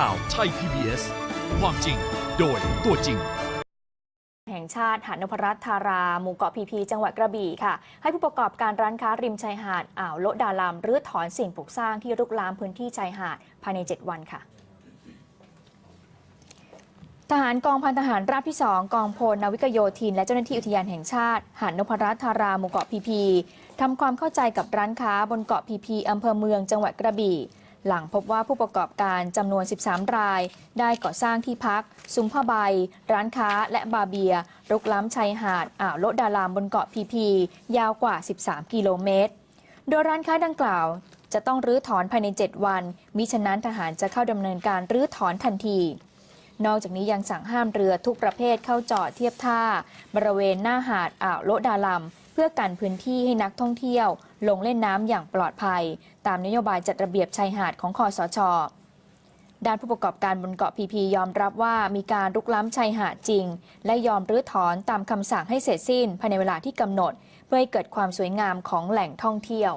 ข่าวไทย PBS ความจริงโดยตัวจริง แห่งชาติหาดนพรัตน์ธาราหมู่เกาะพีพี จังหวัดกระบี่ค่ะ ให้ผู้ประกอบการร้านค้าริมชายหาดอ่าวโลดาลามรื้อถอนสิ่งปลูกสร้างที่รุกรามพื้นที่ชายหาดภายใน 7 วันค่ะทหารกองพันทหารราบที่ 2 กองพลนาวิกโยธิน และเจ้าหน้าที่อุทยานแห่งชาติ หาดนพรัตน์ธาราหมู่เกาะพีพีทำความเข้าใจกับร้านค้าบนเกาะพีพีอำเภอเมืองจังหวัดกระบี่ หลังพบว่าผู้ประกอบการจำนวน 13 ราย ได้ก่อสร้างที่พัก ซุ้มผ้าใบ ร้านค้าและบาร์เบียร์รุกล้ำชายหาด อ่าวโละดารามบนเกาะพีพี ยาวกว่า 13 กิโลเมตร โดยร้านค้าดังกล่าว จะต้องรื้อถอนภายใน 7 วัน มิฉะนั้นทหารจะเข้าดำเนินการรื้อถอนทันทีนอกจากนี้ยังสั่งห้ามเรือทุกประเภทเข้าจอดเทียบท่า บริเวณหน้าหาดอ่าวโละดาลัม เพื่อกันพื้นที่ให้นักท่องเที่ยว ลงเล่นน้ำอย่างปลอดภัย ตามนโยบายจัดระเบียบชายหาดของคอสชด้านผู้ประกอบการบนเกาะพีพียอมรับว่ามีการรุกล้ำชายหาดจริง และยอมรื้อถอนตามคำสั่งให้เสร็จสิ้นภายในเวลาที่กำหนด เพื่อให้เกิดความสวยงามของแหล่งท่องเที่ยว